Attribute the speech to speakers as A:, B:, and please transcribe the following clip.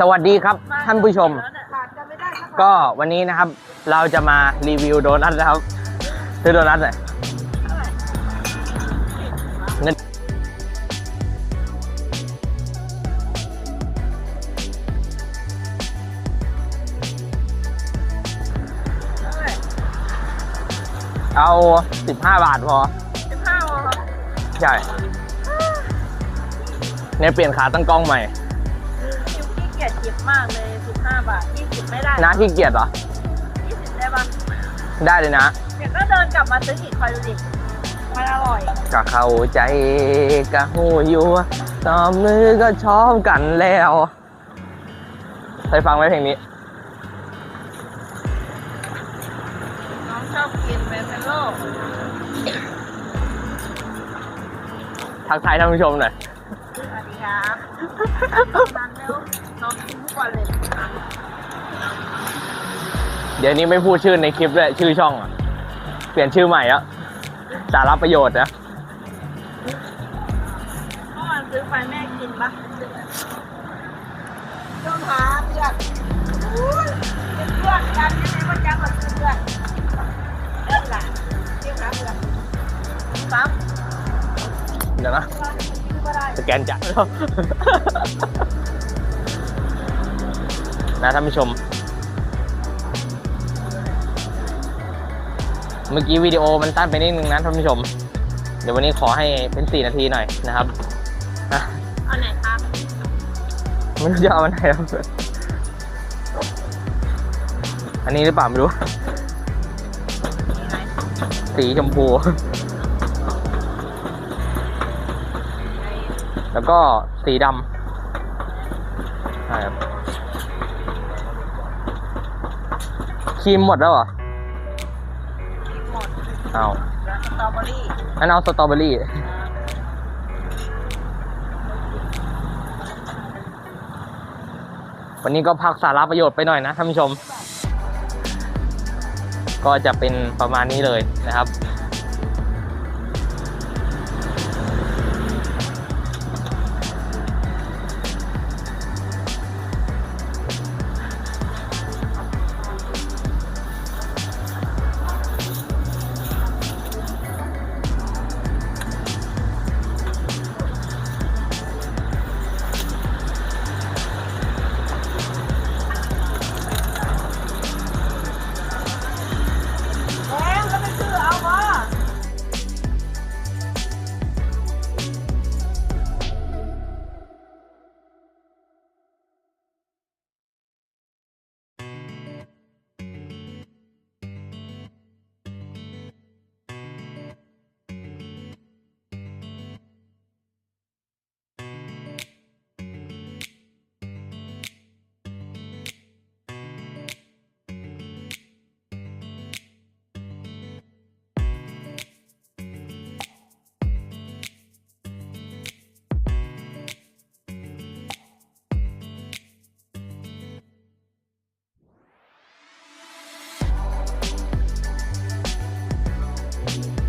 A: สวัสดีครับท่านผู้ชม ก็วันนี้นะครับ เราจะมารีวิวโดนัทนะครับซื้อโดนัทหน่อยเงินเอาสิบห้าบาทพอ
B: สิบห้าเหรอ
A: ใช่เนี่ยเปลี่ยนขาตั้งกล้องใหม่
B: คิวขี้เกียจหยิบมากเลยสิบห้าบาทยี่สิบไม่ได้
A: นะขี้เกียจเหรอ
B: ยี่สิบได้ปะ
A: ได้เลยนะ
B: เดี๋ยวก็เดินกลับมาซื้ออีกคอยดูดิมันอร่อย
A: ก็เข้าใจก็หูอยู่ว่าต่อมือก็ชอบกันแล้วเคยฟังไหมเพลงนี้
B: น้องชอบกินเป็นเป็นโลก
A: ทักทายท่านผู้ชมหน่อย
B: สวัสดีครับนันเร็วน้องกินทุกวันเลย
A: เดี๋ยวนี้ไม่พูดชื่อในคลิปด้วยชื่อช่องอะเปลี่ยนชื่อใหม่อะสาระประโยชน์นะ
B: เมื่อวานซื้อไปแม่กินปะช่วงหาเพื่อนอุ๊ยเป็นเพื่อนกันยังไงว่าจะมาซื้อเพื่อน
A: สแกนจ่ายนะท่านผู้ชม เมื่อกี้วิดีโอมันตั้นไปนิดนึงนะท่านผู้ชม เดี๋ยววันนี้ขอให้เป็น4นาทีหน่อยนะครับนะ
B: เอาไหนครับ
A: ไม่รู้จะเอาอันไหนครับอันนี้หรือเปล่าไม่รู้ สีชมพู แล้วก็สีดำใช่ครับครีมหมดแล้วเหรอ
B: หมด
A: เอา
B: แล้วสตรอเบอรี่
A: งั้นเอาสตรอเบอรี่วันนี้ก็พักสาระประโยชน์ไปหน่อยนะท่านผู้ชม ก็จะเป็นประมาณนี้เลยนะครับ